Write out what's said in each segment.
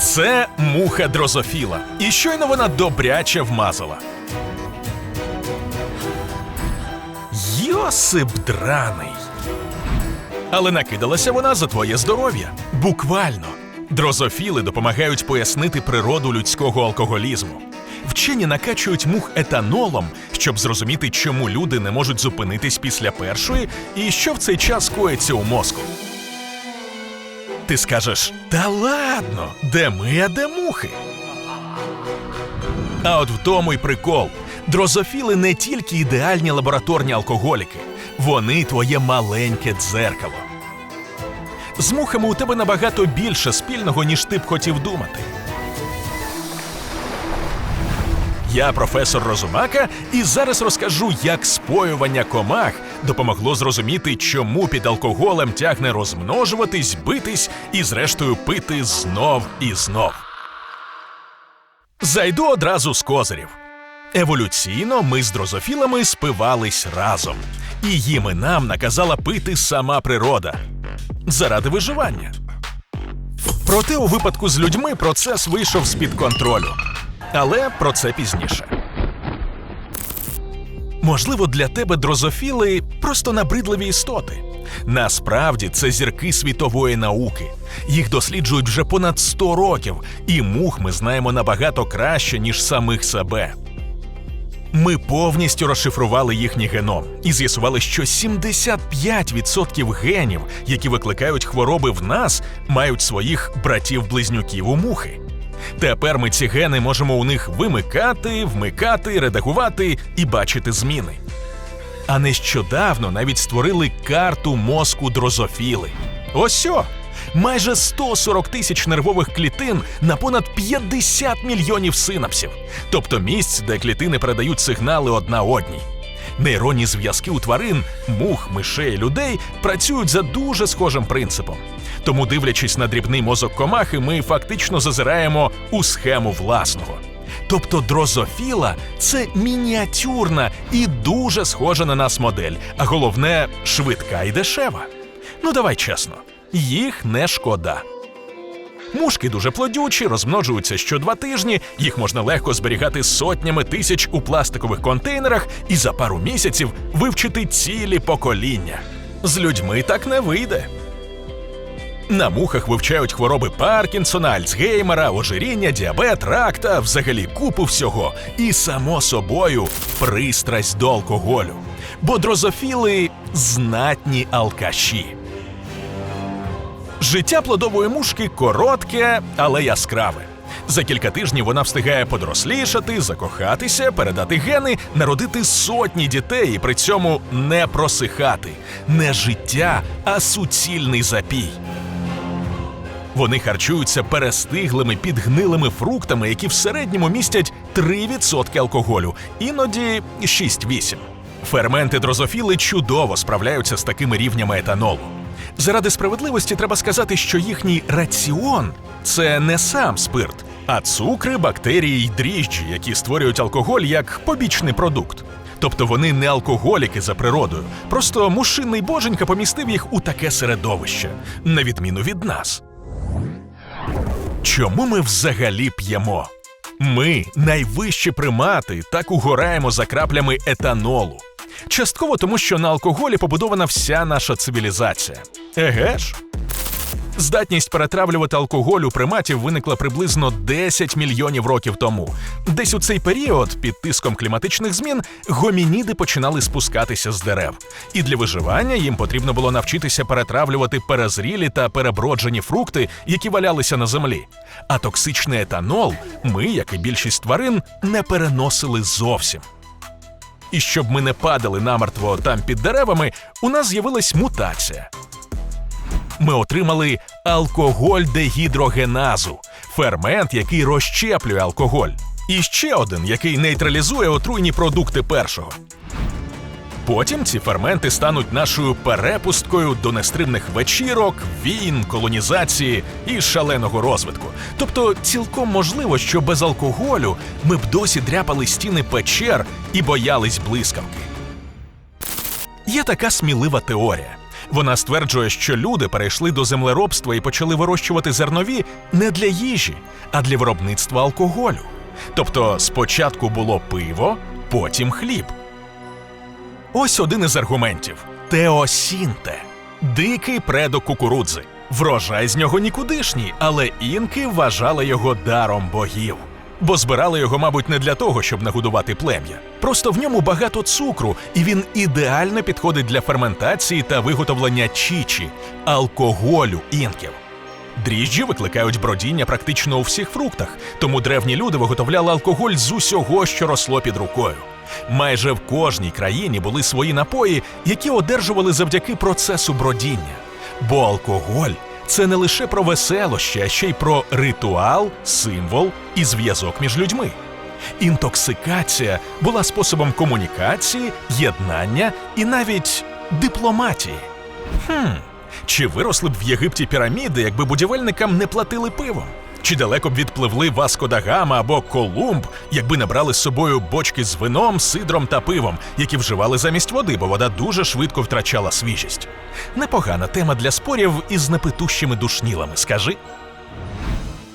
Це муха дрозофіла. І щойно вона добряче вмазала. Йосип драний. Але накидалася вона за твоє здоров'я. Буквально. Дрозофіли допомагають пояснити природу людського алкоголізму. Вчені накачують мух етанолом, щоб зрозуміти, чому люди не можуть зупинитись після першої і що в цей час коїться у мозку. Ти скажеш: та ладно, де ми, а де мухи? А от в тому й прикол. Дрозофіли не тільки ідеальні лабораторні алкоголіки, вони твоє маленьке дзеркало. З мухами у тебе набагато більше спільного, ніж ти б хотів думати. Я професор Розумака, і зараз розкажу, як споювання комах допомогло зрозуміти, чому під алкоголем тягне розмножуватись, битись і, зрештою, пити знов і знов. Зайду одразу з козирів. Еволюційно ми з дрозофілами спивались разом, і і нам наказала пити сама природа заради виживання. Проте у випадку з людьми процес вийшов з-під контролю. Але про це пізніше. Можливо, для тебе дрозофіли просто набридливі істоти. Насправді це зірки світової науки. Їх досліджують вже понад 100 років, і мух ми знаємо набагато краще, ніж самих себе. Ми повністю розшифрували їхній геном і з'ясували, що 75% генів, які викликають хвороби в нас, мають своїх братів-близнюків у мухи. Тепер ми ці гени можемо у них вимикати, вмикати, редагувати і бачити зміни. А нещодавно навіть створили карту мозку дрозофіли. Ось сьо! Майже 140 тисяч нервових клітин на понад 50 мільйонів синапсів, тобто місць, де клітини передають сигнали одна одній. Нейронні зв'язки у тварин, мух, мишей, людей працюють за дуже схожим принципом. Тому, дивлячись на дрібний мозок комахи, ми фактично зазираємо у схему власного. Тобто дрозофіла це мініатюрна і дуже схожа на нас модель, а головне швидка і дешева. Ну давай чесно, їх не шкода. Мушки дуже плодючі, розмножуються що два тижні, їх можна легко зберігати сотнями тисяч у пластикових контейнерах і за пару місяців вивчити цілі покоління. З людьми так не вийде. На мухах вивчають хвороби Паркінсона, Альцгеймера, ожиріння, діабет, рак та взагалі купу всього. І само собою пристрасть до алкоголю. Бо дрозофіли знатні алкаші. Життя плодової мушки коротке, але яскраве. За кілька тижнів вона встигає подрослішати, закохатися, передати гени, народити сотні дітей і при цьому не просихати. Не життя, а суцільний запій. Вони харчуються перестиглими підгнилими фруктами, які в середньому містять 3% алкоголю, іноді 6-8. Ферменти дрозофіли чудово справляються з такими рівнями етанолу. Заради справедливості треба сказати, що їхній раціон це не сам спирт, а цукри, бактерії й дріжджі, які створюють алкоголь як побічний продукт. Тобто вони не алкоголіки за природою, просто мушинний боженька помістив їх у таке середовище, на відміну від нас. Чому ми взагалі п'ємо? Ми, найвищі примати, так угораємо за краплями етанолу. Частково тому, що на алкоголі побудована вся наша цивілізація. Еге ж? Здатність перетравлювати алкоголь у приматів виникла приблизно 10 мільйонів років тому. Десь у цей період, під тиском кліматичних змін, гомініди починали спускатися з дерев. І для виживання їм потрібно було навчитися перетравлювати перезрілі та переброджені фрукти, які валялися на землі. А токсичний етанол ми, як і більшість тварин, не переносили зовсім. І щоб ми не падали намертво там під деревами, у нас з'явилась мутація. Ми отримали алкоголь дегідрогеназу, фермент, який розщеплює алкоголь. І ще один, який нейтралізує отруйні продукти першого. Потім ці ферменти стануть нашою перепусткою до нестримних вечірок, війн, колонізації і шаленого розвитку. Тобто, цілком можливо, що без алкоголю ми б досі дряпали стіни печер і боялись блискавки. Є така смілива теорія. Вона стверджує, що люди перейшли до землеробства і почали вирощувати зернові не для їжі, а для виробництва алкоголю. Тобто спочатку було пиво, потім хліб. Ось один із аргументів: Теосінте дикий предок кукурудзи. Врожай з нього нікудишній, але інки вважали його даром богів. Бо збирали його, мабуть, не для того, щоб нагодувати плем'я. Просто в ньому багато цукру, і він ідеально підходить для ферментації та виготовлення чічі алкоголю інків. Дріжджі викликають бродіння практично у всіх фруктах, тому древні люди виготовляли алкоголь з усього, що росло під рукою. Майже в кожній країні були свої напої, які одержували завдяки процесу бродіння. Бо алкоголь це не лише про веселощі, а ще й про ритуал, символ і зв'язок між людьми. Інтоксикація була способом комунікації, єднання і навіть дипломатії. Хм, чи виросли б в Єгипті піраміди, якби будівельникам не платили пивом? Чи далеко б відпливли Васко да Гама або Колумб, якби не брали з собою бочки з вином, сидром та пивом, які вживали замість води, бо вода дуже швидко втрачала свіжість? Непогана тема для спорів із непитущими душнілами, скажи.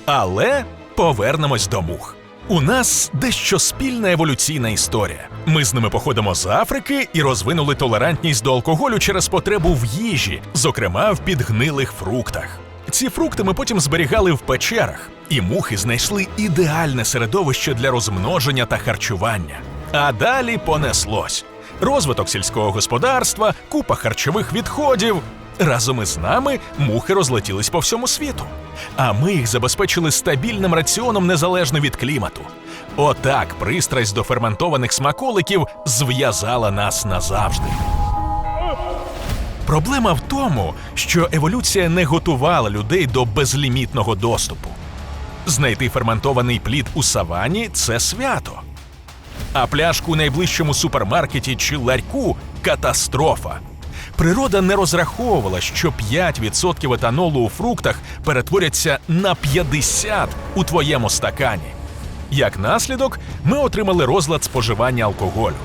Але повернемось до мух. У нас дещо спільна еволюційна історія. Ми з ними походимо з Африки і розвинули толерантність до алкоголю через потребу в їжі, зокрема в підгнилих фруктах. Ці фрукти ми потім зберігали в печерах, і мухи знайшли ідеальне середовище для розмноження та харчування. А далі понеслось. Розвиток сільського господарства, купа харчових відходів. Разом із нами мухи розлетілись по всьому світу. А ми їх забезпечили стабільним раціоном незалежно від клімату. Отак пристрасть до ферментованих смаколиків зв'язала нас назавжди. Проблема в тому, що еволюція не готувала людей до безлімітного доступу. Знайти ферментований плід у савані це свято. А пляшку у найближчому супермаркеті чи ларьку катастрофа. Природа не розраховувала, що 5% етанолу у фруктах перетворяться на 50 у твоєму стакані. Як наслідок, ми отримали розлад споживання алкоголю.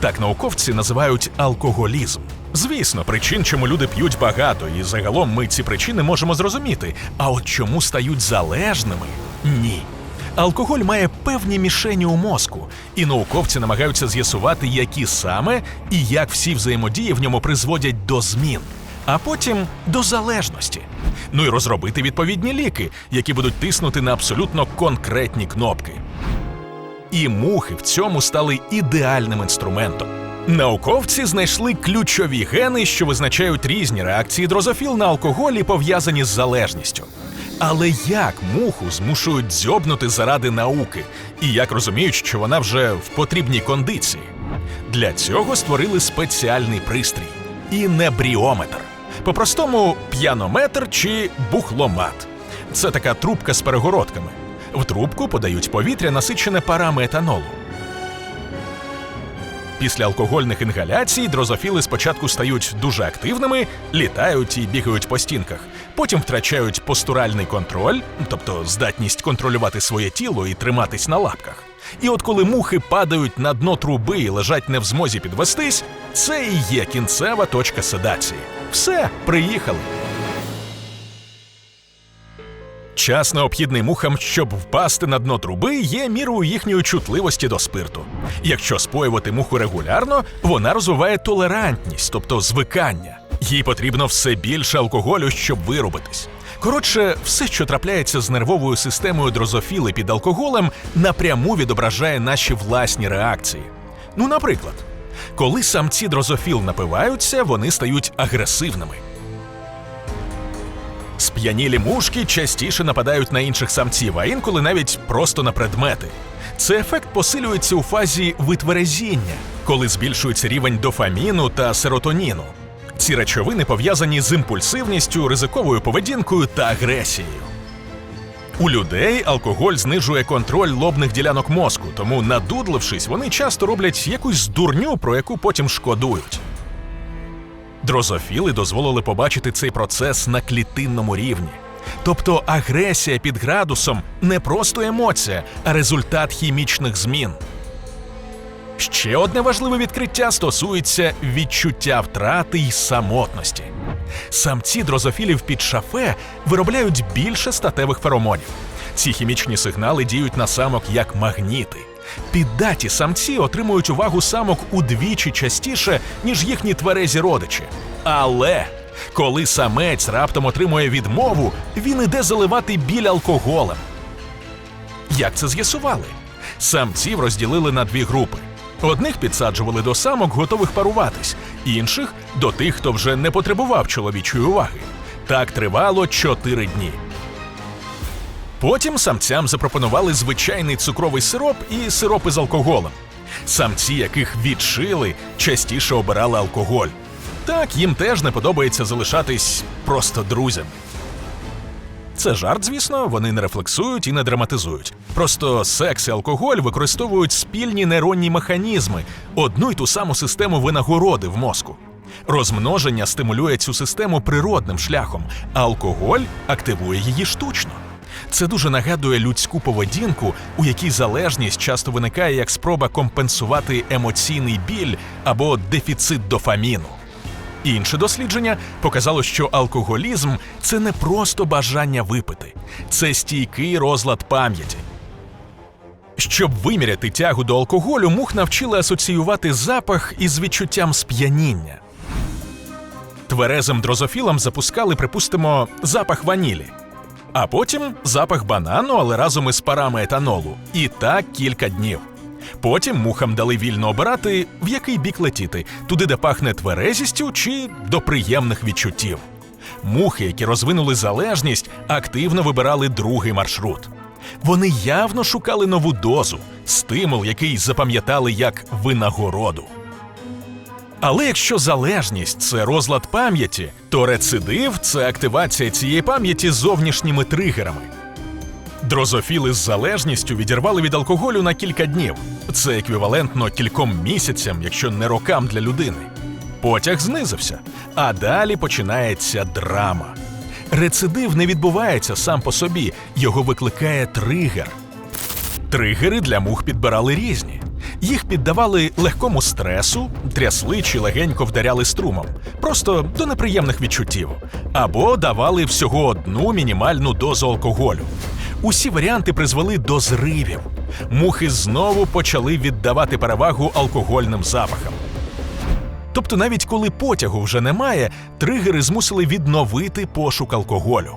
Так науковці називають алкоголізм. Звісно, причин, чому люди п'ють багато, і загалом ми ці причини можемо зрозуміти. А от чому стають залежними? Ні. Алкоголь має певні мішені у мозку, і науковці намагаються з'ясувати, які саме і як всі взаємодії в ньому призводять до змін, а потім до залежності. Ну і розробити відповідні ліки, які будуть тиснути на абсолютно конкретні кнопки. І мухи в цьому стали ідеальним інструментом. Науковці знайшли ключові гени, що визначають різні реакції дрозофіл на алкоголі, пов'язані з залежністю. Але як муху змушують дзьобнути заради науки, і як розуміють, що вона вже в потрібній кондиції? Для цього створили спеціальний пристрій інебріометр. По-простому п'янометр чи бухломат. Це така трубка з перегородками. В трубку подають повітря, насичене парами етанолу. Після алкогольних інгаляцій дрозофіли спочатку стають дуже активними, літають і бігають по стінках, потім втрачають постуральний контроль, тобто здатність контролювати своє тіло і триматись на лапках. І от коли мухи падають на дно труби і лежать не в змозі підвестись, це і є кінцева точка седації. Все, приїхали. Час необхідний мухам, щоб впасти на дно труби, є мірою їхньої чутливості до спирту. Якщо споювати муху регулярно, вона розвиває толерантність, тобто звикання. Їй потрібно все більше алкоголю, щоб виробитись. Коротше, все, що трапляється з нервовою системою дрозофіли під алкоголем, напряму відображає наші власні реакції. Ну, наприклад, коли самці дрозофіл напиваються, вони стають агресивними. Сп'янілі мушки частіше нападають на інших самців, а інколи навіть просто на предмети. Цей ефект посилюється у фазі витверезіння, коли збільшується рівень дофаміну та серотоніну. Ці речовини пов'язані з імпульсивністю, ризиковою поведінкою та агресією. У людей алкоголь знижує контроль лобних ділянок мозку, тому, надудлившись, вони часто роблять якусь дурню, про яку потім шкодують. Дрозофіли дозволили побачити цей процес на клітинному рівні. Тобто агресія під градусом не просто емоція, а результат хімічних змін. Ще одне важливе відкриття стосується відчуття втрати й самотності. Самці дрозофілів під шафе виробляють більше статевих феромонів. Ці хімічні сигнали діють на самок як магніти. Піддаті самці отримують увагу самок удвічі частіше, ніж їхні тверезі родичі. Але коли самець раптом отримує відмову, він іде заливати біль алкоголем. Як це з'ясували? Самців розділили на дві групи. Одних підсаджували до самок, готових паруватись, інших до тих, хто вже не потребував чоловічої уваги. Так тривало чотири дні. Потім самцям запропонували звичайний цукровий сироп і сироп із алкоголем. Самці, яких відшили, частіше обирали алкоголь. Так їм теж не подобається залишатись просто друзями. Це жарт, звісно, вони не рефлексують і не драматизують. Просто секс і алкоголь використовують спільні нейронні механізми, одну й ту саму систему винагороди в мозку. Розмноження стимулює цю систему природним шляхом, а алкоголь активує її штучно. Це дуже нагадує людську поведінку, у якій залежність часто виникає як спроба компенсувати емоційний біль або дефіцит дофаміну. Інше дослідження показало, що алкоголізм це не просто бажання випити, це стійкий розлад пам'яті. Щоб виміряти тягу до алкоголю, мух навчили асоціювати запах із відчуттям сп'яніння. Тверезим дрозофілам запускали, припустимо, запах ванілі, а потім запах банану, але разом із парами етанолу. І так кілька днів. Потім мухам дали вільно обирати, в який бік летіти, туди, де пахне тверезістю чи до приємних відчуттів. Мухи, які розвинули залежність, активно вибирали другий маршрут. Вони явно шукали нову дозу, стимул, який запам'ятали як винагороду. Але якщо залежність це розлад пам'яті, то рецидив це активація цієї пам'яті зовнішніми тригерами. Дрозофіли з залежністю відірвали від алкоголю на кілька днів. Це еквівалентно кільком місяцям, якщо не рокам для людини. Потяг знизився, а далі починається драма. Рецидив не відбувається сам по собі, його викликає тригер. Тригери для мух підбирали різні. Їх піддавали легкому стресу, трясли чи легенько вдаряли струмом, просто до неприємних відчуттів, або давали всього одну мінімальну дозу алкоголю. Усі варіанти призвели до зривів. Мухи знову почали віддавати перевагу алкогольним запахам. Тобто, навіть коли потягу вже немає, тригери змусили відновити пошук алкоголю.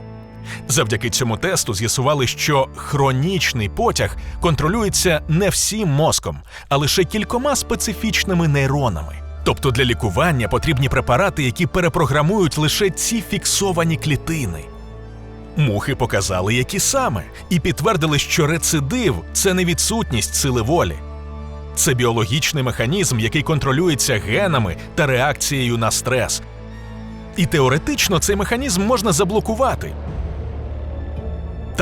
Завдяки цьому тесту з'ясували, що хронічний потяг контролюється не всім мозком, а лише кількома специфічними нейронами. Тобто для лікування потрібні препарати, які перепрограмують лише ці фіксовані клітини. Мухи показали, які саме, і підтвердили, що рецидив це не відсутність сили волі. Це біологічний механізм, який контролюється генами та реакцією на стрес. І теоретично цей механізм можна заблокувати.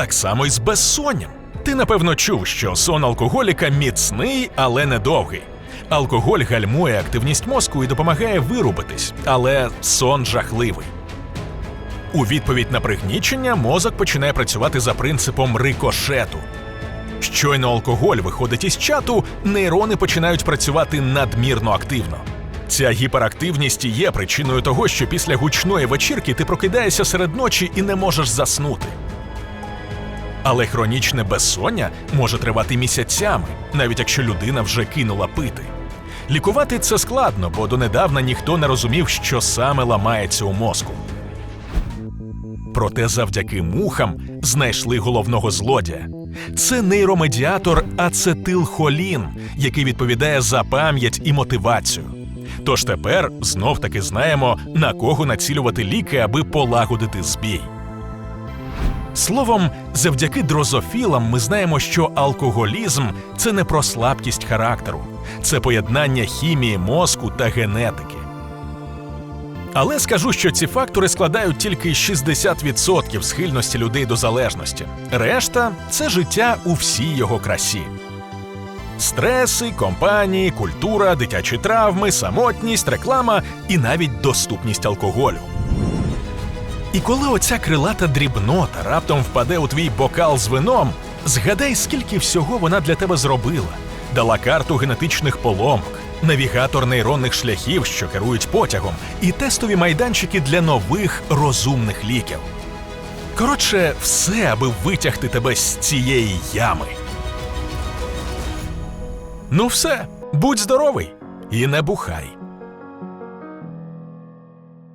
Так само і з безсонням. Ти напевно чув, що сон алкоголіка міцний, але недовгий. Алкоголь гальмує активність мозку і допомагає вирубитись, але сон жахливий. У відповідь на пригнічення мозок починає працювати за принципом рикошету. Щойно алкоголь виходить із чату, нейрони починають працювати надмірно активно. Ця гіперактивність і є причиною того, що після гучної вечірки ти прокидаєшся серед ночі і не можеш заснути. Але хронічне безсоння може тривати місяцями, навіть якщо людина вже кинула пити. Лікувати це складно, бо донедавна ніхто не розумів, що саме ламається у мозку. Проте завдяки мухам знайшли головного злодія. Це нейромедіатор ацетилхолін, який відповідає за пам'ять і мотивацію. Тож тепер знов таки знаємо, на кого націлювати ліки, аби полагодити збій. Словом, завдяки дрозофілам ми знаємо, що алкоголізм це не про слабкість характеру, це поєднання хімії мозку та генетики. Але скажу, що ці фактори складають тільки 60% схильності людей до залежності. Решта це життя у всій його красі. Стреси, компанії, культура, дитячі травми, самотність, реклама і навіть доступність алкоголю. І коли оця крилата дрібнота раптом впаде у твій бокал з вином, згадай, скільки всього вона для тебе зробила, дала карту генетичних поломок, навігатор нейронних шляхів, що керують потягом, і тестові майданчики для нових розумних ліків. Коротше, все, аби витягти тебе з цієї ями. Ну все, будь здоровий і не бухай.